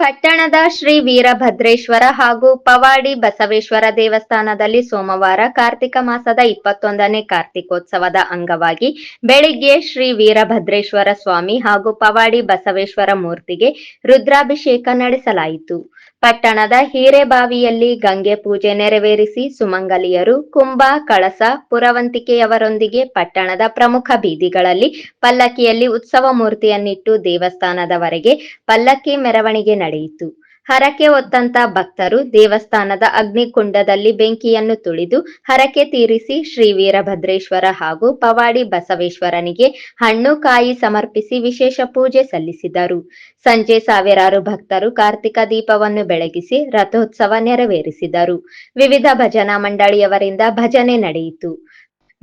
ಪಟ್ಟಣದ ಶ್ರೀ ವೀರಭದ್ರೇಶ್ವರ ಹಾಗೂ ಪವಾಡಿ ಬಸವೇಶ್ವರ ದೇವಸ್ಥಾನದಲ್ಲಿ ಸೋಮವಾರ ಕಾರ್ತಿಕ ಮಾಸದ ಇಪ್ಪತ್ತೊಂದನೇ ಕಾರ್ತಿಕೋತ್ಸವದ ಅಂಗವಾಗಿ ಬೆಳಿಗ್ಗೆ ಶ್ರೀ ವೀರಭದ್ರೇಶ್ವರ ಸ್ವಾಮಿ ಹಾಗೂ ಪವಾಡಿ ಬಸವೇಶ್ವರ ಮೂರ್ತಿಗೆ ರುದ್ರಾಭಿಷೇಕ ನಡೆಸಲಾಯಿತು. ಪಟ್ಟಣದ ಹೀರೆಬಾವಿಯಲ್ಲಿ ಗಂಗೆ ಪೂಜೆ ನೆರವೇರಿಸಿ ಸುಮಂಗಲಿಯರು ಕುಂಭ ಕಳಸ, ಪುರವಂತಿಕೆಯವರೊಂದಿಗೆ ಪಟ್ಟಣದ ಪ್ರಮುಖ ಬೀದಿಗಳಲ್ಲಿ ಪಲ್ಲಕ್ಕಿಯಲ್ಲಿ ಉತ್ಸವ ಮೂರ್ತಿಯನ್ನಿಟ್ಟು ದೇವಸ್ಥಾನದವರೆಗೆ ಪಲ್ಲಕ್ಕಿ ಮೆರವಣಿಗೆ ನಡೆಯಿತು. ಹರಕೆ ಹೊತ್ತಂತ ಭಕ್ತರು ದೇವಸ್ಥಾನದ ಅಗ್ನಿಕುಂಡದಲ್ಲಿ ಬೆಂಕಿಯನ್ನು ತುಳಿದು ಹರಕೆ ತೀರಿಸಿ ಶ್ರೀ ವೀರಭದ್ರೇಶ್ವರ ಹಾಗೂ ಪವಾಡಿ ಬಸವೇಶ್ವರನಿಗೆ ಹಣ್ಣು ಕಾಯಿ ಸಮರ್ಪಿಸಿ ವಿಶೇಷ ಪೂಜೆ ಸಲ್ಲಿಸಿದರು. ಸಂಜೆ ಸಾವಿರಾರು ಭಕ್ತರು ಕಾರ್ತಿಕ ದೀಪವನ್ನು ಬೆಳಗಿಸಿ ರಥೋತ್ಸವ ನೆರವೇರಿಸಿದರು. ವಿವಿಧ ಭಜನಾ ಮಂಡಳಿಯವರಿಂದ ಭಜನೆ ನಡೆಯಿತು.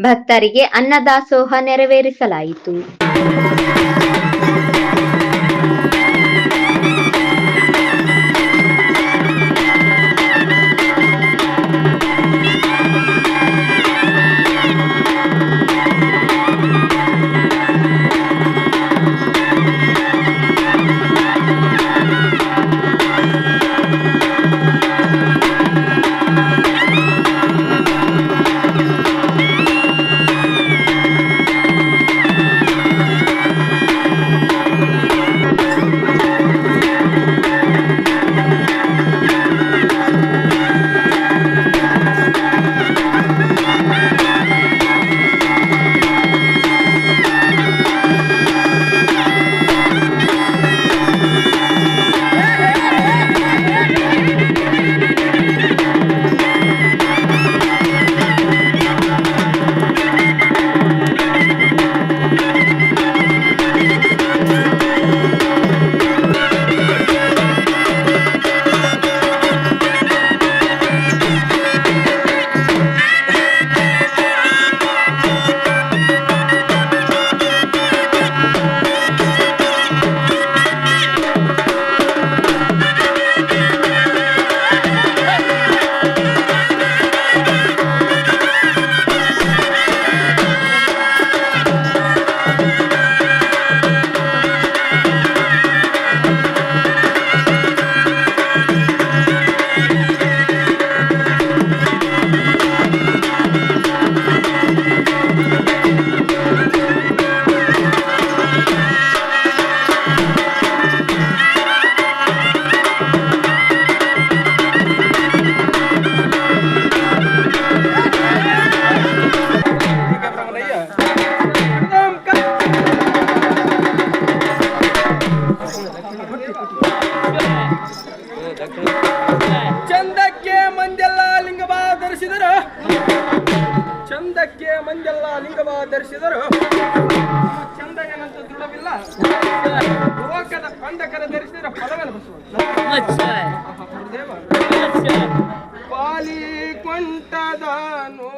ಭಕ್ತರಿಗೆ ಅನ್ನದಾಸೋಹ ನೆರವೇರಿಸಲಾಯಿತು. ಮಂದೆಲ್ಲ ಲಿಂಗವ ಧರಿಸಿದರು. ಚಂದಕ್ಕೆ ಮಂದೆಲ್ಲ ಲಿಂಗವ ಧರಿಸಿದರು. ಚಂದ ಏನಂತ ದೃಢವಿಲ್ಲ ಲೋಕದ ಕಂದಕರ ಧರಿಸಿದರೆ ಫಲವನ್ನು ಬಸವ. ಪಾಲಿ ಕೊಂಟದನು